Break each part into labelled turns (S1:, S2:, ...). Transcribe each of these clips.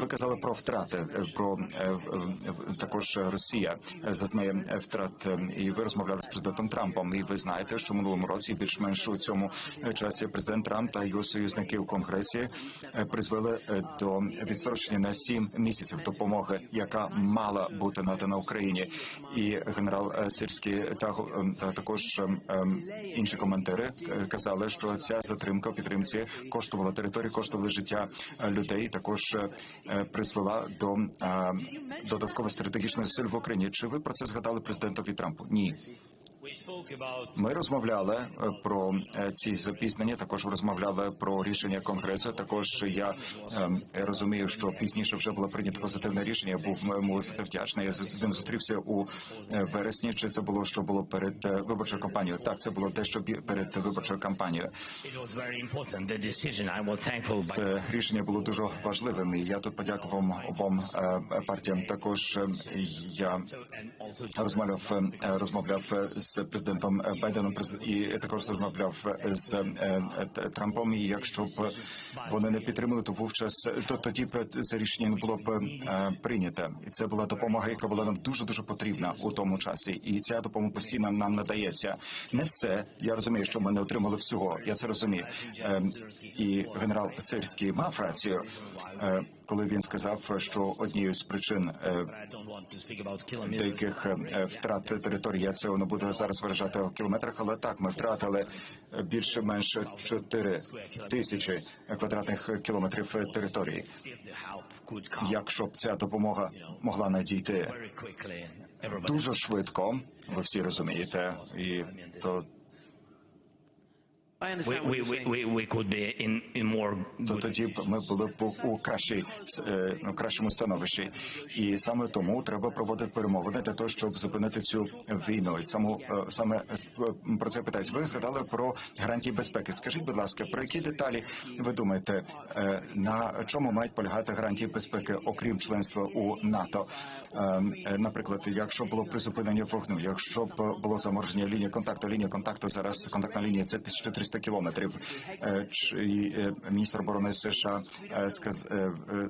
S1: Ви казали про втрати, е, про е, е, також Росія зазнає втрат, і ви розмовляли з президентом Трампом. І ви знаєте, що в минулому році більш-менш у цьому часі президент Трамп та його союзники в конгресі призвели до відстрочення на сім місяців допомоги, яка мала бути надана Україні. І генерал Сирський та також інші коментари казали, що ця затримка в підтримці коштувала території, коштувала життя людей. Також призвела до е, додаткової стратегічної сил в Україні. Чи ви про це згадали президентові Трампу? Ні. Ми розмовляли е, про е, ці запізнення. Також розмовляли про рішення конгресу. Також я ем, розумію, що пізніше вже було прийнято позитивне рішення. Я був йому за це вдячний. Я з ним зустрівся у е, вересні. Чи це було що було перед виборчою кампанією? Так, це було дещо бі- перед виборчою кампанією. Це рішення було дуже важливим. І я тут подякував обом партіям. Також е, я розмовляв е, розмовляв е, з президентом Байденом і також розмовляв з е, е, Трампом. І якщо б вони не підтримали, то вовчас то тоді б це рішення не було б е, прийнято. І це була допомога, яка була нам дуже дуже потрібна у тому часі. І ця допомога постійно нам надається. Не все. Я розумію, що ми не отримали всього. Я це розумію. Е, І генерал Сирський мав рацію, коли він сказав, що однією з причин. е, деяких е, втрат території. Я це не буду зараз виражати у кілометрах, але так ми втратили е, більше-менш 4 тисячі квадратних кілометрів території. Якщо б ця допомога могла надійти дуже швидко, ви всі розумієте, і то
S2: I
S3: We,
S2: understand
S3: we, we, we, we could be in, in more
S1: то
S3: good
S1: тоді б ми були б у кращій е, ну, кращому становищі, і саме тому треба проводити перемовини для того, щоб зупинити цю війну. І саму е, саме е, про це питаюсь. Ви згадали про гарантії безпеки. Скажіть, будь ласка, про які деталі ви думаєте, е, на чому мають полягати гарантії безпеки, окрім членства у НАТО? Е, е, Наприклад, якщо було призупинення вогню, якщо б було замороження лінії контакту, лінія контакту зараз контактна лінія це 1300 кілометрів. Е, чи, е, міністр оборони США е,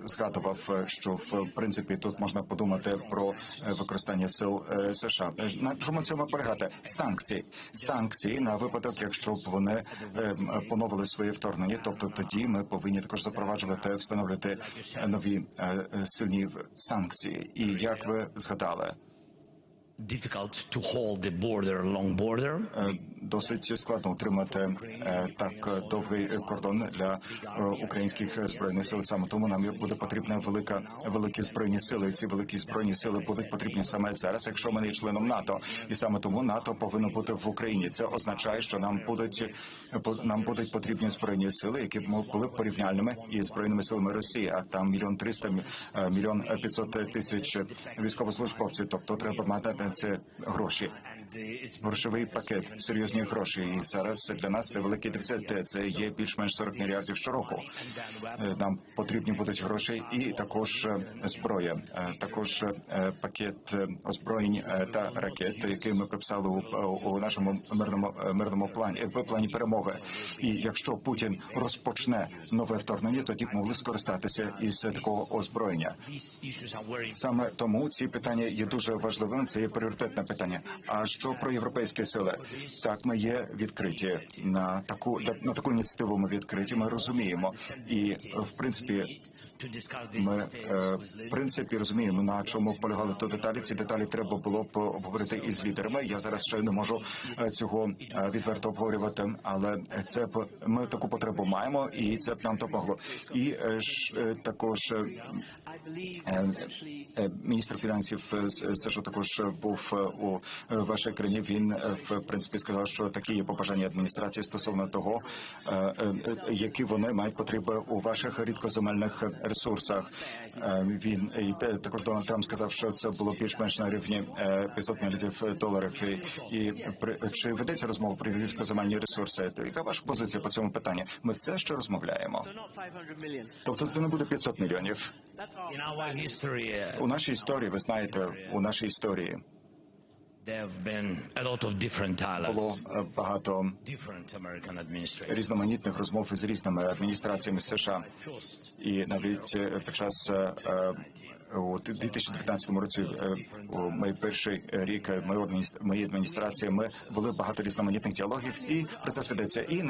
S1: згадував, що в принципі тут можна подумати про використання сил США. На чому цьому полягати? Санкції, санкції на випадок, якщо б вони поновили своє вторгнення. Тобто тоді ми повинні також запроваджувати, встановлювати нові сильні санкції. І як ви згадали, досить складно утримати е, так довгий кордон для е, українських збройних сил. Саме тому нам буде потрібна велика великі збройні сили. Ці великі збройні сили будуть потрібні саме зараз, якщо ми не членом НАТО, і саме тому НАТО повинно бути в Україні. Це означає, що нам будуть нам будуть потрібні збройні сили, які були б порівняльними із збройними силами Росії. А там мільйон триста мі- е, мільйон п'ятсот тисяч військовослужбовців. Тобто треба мати це гроші. Грошовий пакет, серйозні гроші. І зараз для нас це великий дефіцит. Це є більш-менш 40 мільярдів щороку. Е, Нам потрібні будуть гроші і також е, зброя, Е, також пакет озброєнь та ракет, який ми приписали у, нашому мирному мирному плані плані перемоги. І якщо Путін розпочне нове вторгнення, тоді б могли скористатися із такого озброєння. Саме тому ці питання є дуже важливими. Це є пріоритетне питання. А що про європейські сили? Так, ми є відкриті на таку на таку ініціативу. Ми відкриті. Ми розуміємо, і в принципі, ми е, в принципі розуміємо на чому полягали то деталі. Ці деталі треба було б обговорити із лідерами. Я зараз ще не можу е, цього е, відверто обговорювати, але це б ми таку потребу маємо, і це б нам допомогло. І ж, також. Міністр фінансів США також був у вашій країні. Він е, в принципі сказав, що такі є побажання адміністрації стосовно того, е, е, які вони мають потреби у ваших рідкоземельних ресурсах. Він і те- також Дональд Трамп сказав, що це було більш-менш на рівні е, 500 мільярдів доларів. І, чи ведеться розмова про рідкоземельні ресурси? То яка ваша позиція по цьому питанню? Ми все ще розмовляємо.
S2: so not 500.
S1: Тобто це не буде 500 мільйонів. У нашій історії, ви знаєте, у нашій історії. Було е, багато різноманітних розмов із різними адміністраціями США. І навіть е, під час е, у 2019 році, у мій перший рік моєї адміністрації, ми були багато різноманітних діалогів, і процес ведеться. І